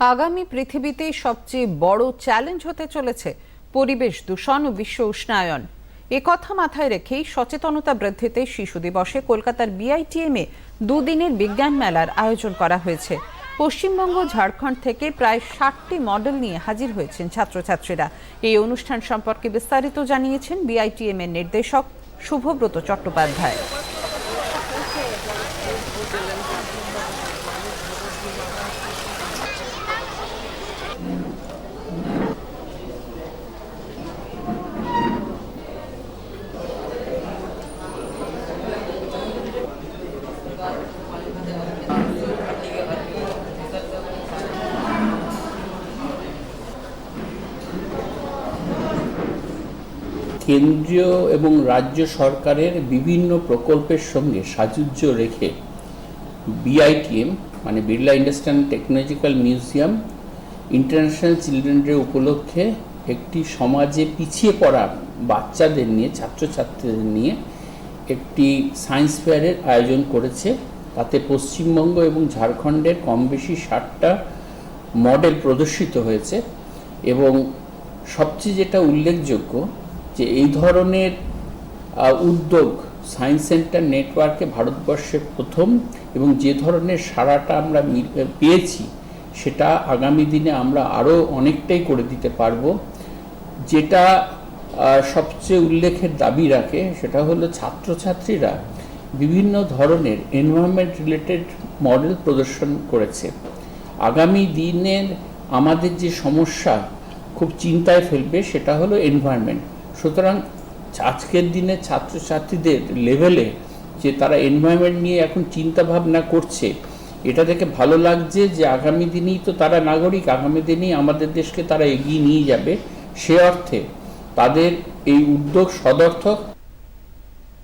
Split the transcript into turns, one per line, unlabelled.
আগামী পৃথিবীতে সবচেয়ে বড় চ্যালেঞ্জ হতে চলেছে পরিবেশ দূষণ ও বিশ্ব উষ্ণায়ন। কথা মাথায় রেখেই সচেতনতা বৃদ্ধিতে শিশু দিবসে কলকাতার বিআইটিএমে দুদিনের বিজ্ঞান মেলার আয়োজন করা হয়েছে। পশ্চিমবঙ্গ, ঝাড়খণ্ড থেকে প্রায় ষাটটি মডেল নিয়ে হাজির হয়েছেন ছাত্রছাত্রীরা। এই অনুষ্ঠান সম্পর্কে বিস্তারিত জানিয়েছেন বিআইটিএম এর নির্দেশক শুভব্রত চট্টোপাধ্যায়।
কেন্দ্রীয় এবং রাজ্য সরকারের বিভিন্ন প্রকল্পের সঙ্গে সাযুজ্য রেখে বিআইটিএম মানে Birla industrial technological museum international children day উপলক্ষে একটি সমাজে পিছিয়ে পড়া বাচ্চাদের নিয়ে, ছাত্রছাত্রীদের নিয়ে একটি সায়েন্স ফেয়ারের আয়োজন করেছে। তাতে পশ্চিমবঙ্গ এবং ঝাড়খণ্ডের কম বেশি ষাটটা মডেল প্রদর্শিত হয়েছে এবং সবচেয়ে যেটা উল্লেখযোগ্য যে এই ধরনের উদ্যোগ সায়েন্স সেন্টার নেটওয়ার্কে ভারতবর্ষে প্রথম এবং যে ধরনের সাড়াটা আমরা পেয়েছি, সেটা আগামী দিনে আমরা আরও অনেকটাই করে দিতে পারব। যেটা সবচেয়ে উল্লেখের দাবি রাখে, সেটা হলো ছাত্রছাত্রীরা বিভিন্ন ধরনের এনভায়রনমেন্ট রিলেটেড মডেল প্রদর্শন করেছে। আগামী দিনের আমাদের যে সমস্যা, খুব চিন্তায় ফেলবে, সেটা হলো এনভায়রনমেন্ট সুতরাং আজকের দিনে ছাত্রছাত্রীদের লেভেলে যে তারা এনভায়রনমেন্ট নিয়ে এখন চিন্তা ভাবনা করছে, এটা দেখে ভালো লাগছে যে আগামী দিনেই তো তারা নাগরিক, আগামী দিনেই আমাদের দেশকে তারা এগিয়ে নিয়ে যাবে। সে অর্থে তাদের এই উদ্যোগ সদর্থক